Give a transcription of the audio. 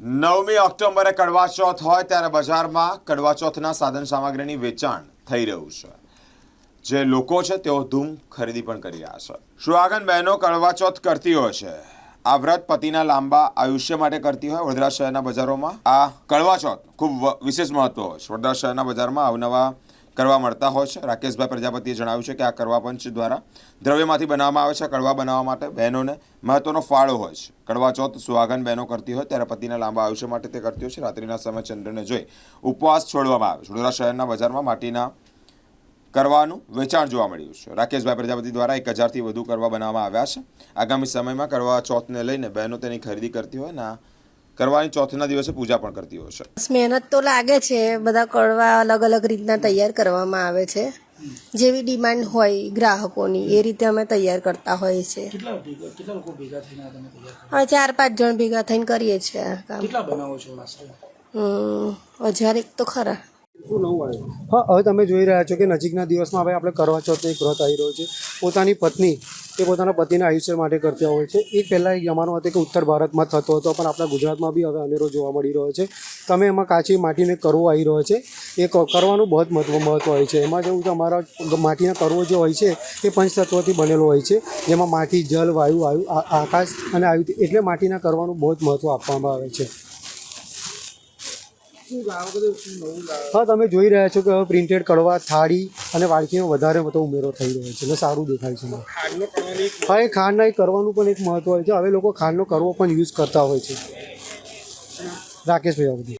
નવમી ઓક્ટોબરે કડવા ચોથ હોય ત્યારે બજારમાં કડવા ચોથના સાધન સામગ્રીની વેચાણ થઈ રહ્યું છે. જે લોકો છે તેઓ ધૂમ ખરીદી પણ કરી રહ્યા છે. સુહાગન બહેનો કડવા ચોથ કરતી હોય છે? આ વ્રત પતિના લાંબા આયુષ્ય માટે કરતી હોય વડોદરા શહેરના બજારોમાં? આ કડવા ચોથ ખૂબ વિશેષ મહત્વ હોય છે. વડોદરા શહેરના બજારમાં અવનવા કરવા મળતા હોય છે. રાકેશભાઈ પ્રજાપતિએ જણાવ્યું છે કે આ કરવા પંચ દ્વારા દ્રવ્યમાંથી બનાવવામાં આવે છે. કડવા બનાવવા માટે બહેનોને મહત્વનો ફાળો હોય છે. કડવા ચોથ સુહાગન બહેનો કરતી હોય ત્યારે પતિના લાંબા આયુષ્ય માટે તે કરતી હોય છે. રાત્રિના સમય ચંદ્રને જોઈ ઉપવાસ છોડવામાં આવે છે. વડોદરા શહેરના બજારમાં માટીના કરવાનું વેચાણ જોવા મળ્યું છે. રાકેશભાઈ પ્રજાપતિ દ્વારા એક હજારથી વધુ કરવા બનાવવામાં આવ્યા છે. આગામી સમયમાં કરવા ચોથને લઈને બહેનો તેની ખરીદી કરતી હોય ને કરવાની ચોથના દિવસે પૂજા પણ કરતી હોય છે. બસ મહેનત તો લાગે છે બધા કડવા અલગ અલગ રીતના તૈયાર કરવામાં આવે છે. જેવી ડિમાન્ડ હોય ગ્રાહકોની એ રીતે અમે તૈયાર કરતા હોઈએ છીએ. કેટલા ભેગા કેટલા લોકો ભેગા થઈને આ તમે તૈયાર કરો? હવે ચાર પાંચ જણ ભેગા થઈને કરીએ છીએ આ કામ. કેટલા બનાવો છો હજાર એક તો ખરા. હા હવે તમે જોઈ રહ્યા છો કે નજીકના દિવસમાં હવે આપણે કરવા ચોથ એક વ્રત આવી રહ્યો છે. પોતાની પત્ની એ પોતાના પતિના આયુષ્ય માટે કરતા હોય છે. એ પહેલાં એક જમાનો હતો કે ઉત્તર ભારતમાં થતો હતો, પણ આપણા ગુજરાતમાં બી હવે અનેરો જોવા મળી રહ્યો છે. તમે એમાં કાચી માટીને કરવો આવી રહ્યો છે. એ કરવાનું બહુ જ મહત્વ મહત્વ હોય છે. એમાં જેવું કે અમારા માટીના કરવો જે હોય છે, એ પંચતત્વથી બનેલો હોય છે. જેમાં માટી, જલ, વાયુ વાયુ આ- આકાશ અને આયુ એટલે માટીના કરવાનું બહુ જ મહત્વ આપવામાં આવે છે. હા તમે જોઈ રહ્યા છો કે હવે પ્રિન્ટેડ કડવા થાળી અને વાડકીનો વધારે બધો ઉમેરો થઈ રહ્યો છે. અને સારું દેખાય છે. હા એ ખાંડના એ કરવાનું પણ એક મહત્વ હોય છે. હવે લોકો ખાંડનો કરવો પણ યુઝ કરતા હોય છે. રાકેશ પ્રજાપતિ